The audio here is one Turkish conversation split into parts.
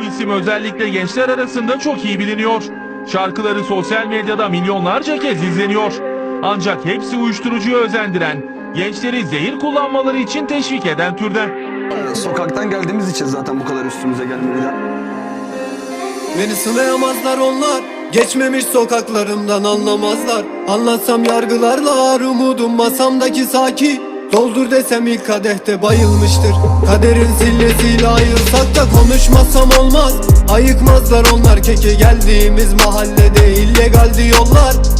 Bu isim özellikle gençler arasında çok iyi biliniyor. Şarkıları sosyal medyada milyonlarca kez izleniyor. Ancak hepsi uyuşturucuya özendiren, gençleri zehir kullanmaları için teşvik eden türden. Sokaktan geldiğimiz için zaten bu kadar üstümüze gelmediler. Beni sınayamazlar onlar Geçmemiş sokaklarımdan anlamazlar Anlatsam yargılarlar umudum masamdaki saki Doldur desem ilk kadehte bayılmıştır. Kaderin sillesiyle ayırsak da konuşmasam olmaz. Ayıkmazlar onlar keke geldiğimiz mahallede illegaldi yollar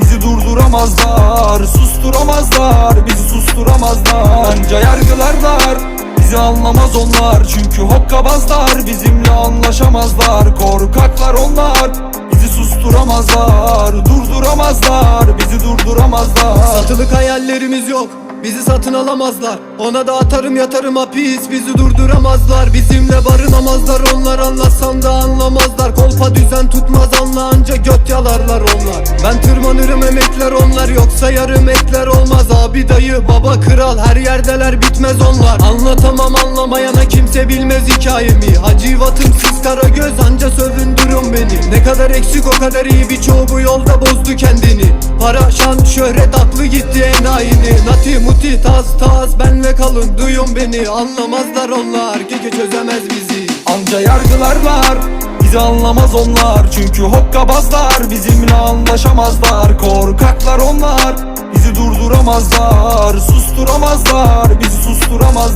Bizi durduramazlar Susturamazlar Bizi susturamazlar. Anca yargılarlar Bizi anlamaz onlar. Çünkü hokkabazlar Bizimle anlaşamazlar. Korkaklar onlar Bizi susturamazlar Durduramazlar Bizi durduramazlar. Satılık hayallerimiz yok Bizi satın alamazlar. Ona da atarım yatarım hapis Bizi durduramazlar. Bizimle barınamazlar Onlar anlatsan da anlamazlar. Kolpa düzen tutmaz anla anca göt yalarlar onlar. Ben tırmanırım emekler onlar Yoksa yarım ekler olmaz. Abi dayı baba kral Her yerdeler bitmez onlar. Anlatamam anlamayana kimse bilmez hikayemi Hacivatım siz kara göz anca sövündürün beni. Ne kadar eksik o kadar iyi. Birçoğu bu yolda bozdu kendini. Para, şan, şöhret aklı gitti enayini. Nati, muti, tas, tas benle kalın duyun beni. Anlamazlar onlar keke çözemez bizi. Anca yargılarlar Bizi anlamaz onlar. Çünkü hokkabazlar Bizimle anlaşamazlar. Korkaklar onlar Bizi durduramazlar. Susturamazlar Bizi susturamazlar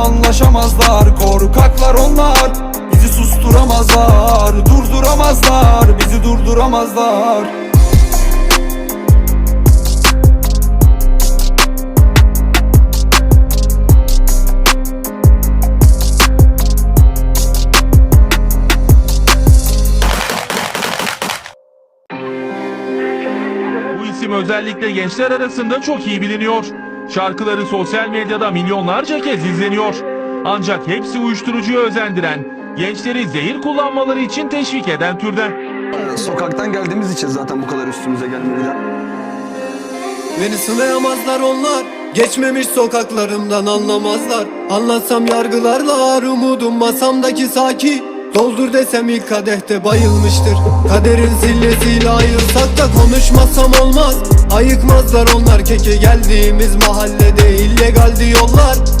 anlaşamazlar Korkaklar onlar Bizi susturamazlar Durduramazlar Bizi durduramazlar Bu isim özellikle gençler arasında çok iyi biliniyor. Şarkıları sosyal medyada milyonlarca kez izleniyor. Ancak hepsi uyuşturucuya özendiren, gençleri zehir kullanmaları için teşvik eden türden. Sokaktan geldiğimiz için zaten bu kadar üstümüze gelmediler. Beni sınayamazlar onlar Geçmemiş sokaklarımdan anlamazlar. Anlatsam yargılarlar umudum masamdaki saki. Doldur desem ilk kadehte bayılmıştır. Kaderin sillesiyle ayırsak da konuşmasam olmaz. Ayıkmazlar onlar keke geldiğimiz mahallede illegaldi yollar